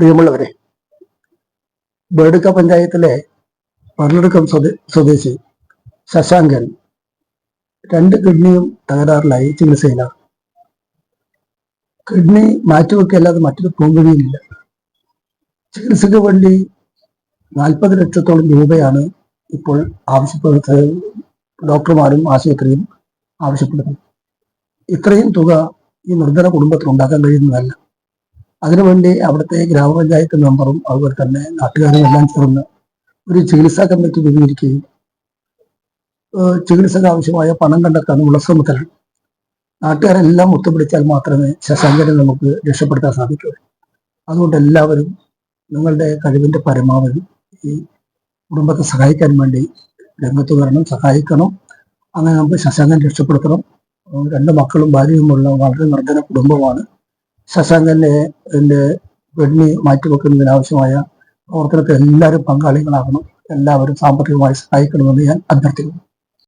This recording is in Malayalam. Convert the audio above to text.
പ്രിയമുള്ളവരെ ബേഡുക്ക പഞ്ചായത്തിലെ പള്ളടുക്കം സ്വദേ സ്വദേശി ശശാങ്കൻ രണ്ട് കിഡ്നിയും തകരാറിലായി ചികിത്സയിലാണ് കിഡ്നി മാറ്റിവെക്കല്ലാതെ മറ്റൊരു പോംവഴിയില്ല ചികിത്സയ്ക്ക് വേണ്ടി നാൽപ്പത് ലക്ഷത്തോളം രൂപയാണ് ഇപ്പോൾ ആവശ്യപ്പെടുന്നത്. ഡോക്ടർമാരും ആശുപത്രിയും ആവശ്യപ്പെടുന്നത് ഇത്രയും തുക ഈ നിർദ്ധന കുടുംബത്തിൽ ഉണ്ടാക്കാൻ കഴിയുന്നതല്ല. അതിനുവേണ്ടി അവിടുത്തെ ഗ്രാമപഞ്ചായത്ത് മെമ്പറും അതുപോലെ തന്നെ നാട്ടുകാരും എല്ലാം ചേർന്ന് ഒരു ചികിത്സാ കമ്മിറ്റി രൂപീകരിക്കുകയും ചികിത്സക്ക് ആവശ്യമായ പണം കണ്ടെത്താനുള്ള ശ്രമത്തിലാണ്. നാട്ടുകാരെല്ലാം ഒത്തുപിടിച്ചാൽ മാത്രമേ ശശാങ്കനെ നമുക്ക് രക്ഷപ്പെടുത്താൻ സാധിക്കൂ. അതുകൊണ്ട് എല്ലാവരും നിങ്ങളുടെ കഴിവിന്റെ പരമാവധി ഈ കുടുംബത്തെ സഹായിക്കാൻ വേണ്ടി രംഗത്ത് വരണം സഹായിക്കണം. അങ്ങനെ നമുക്ക് ശശാങ്കൻ രക്ഷപ്പെടുത്തണം. രണ്ട് മക്കളും ഭാര്യയുമുള്ള വളരെ നിർദ്ധന കുടുംബമാണ്. ശശാങ്കന്റെ എന്റെ വെണ്ണി മാറ്റിവെക്കുന്നതിനാവശ്യമായ പ്രവർത്തനത്തിൽ എല്ലാവരും പങ്കാളികളാകണം. എല്ലാവരും സാമ്പത്തികമായി സഹായിക്കണമെന്ന് ഞാൻ അഭ്യർത്ഥിക്കുന്നു.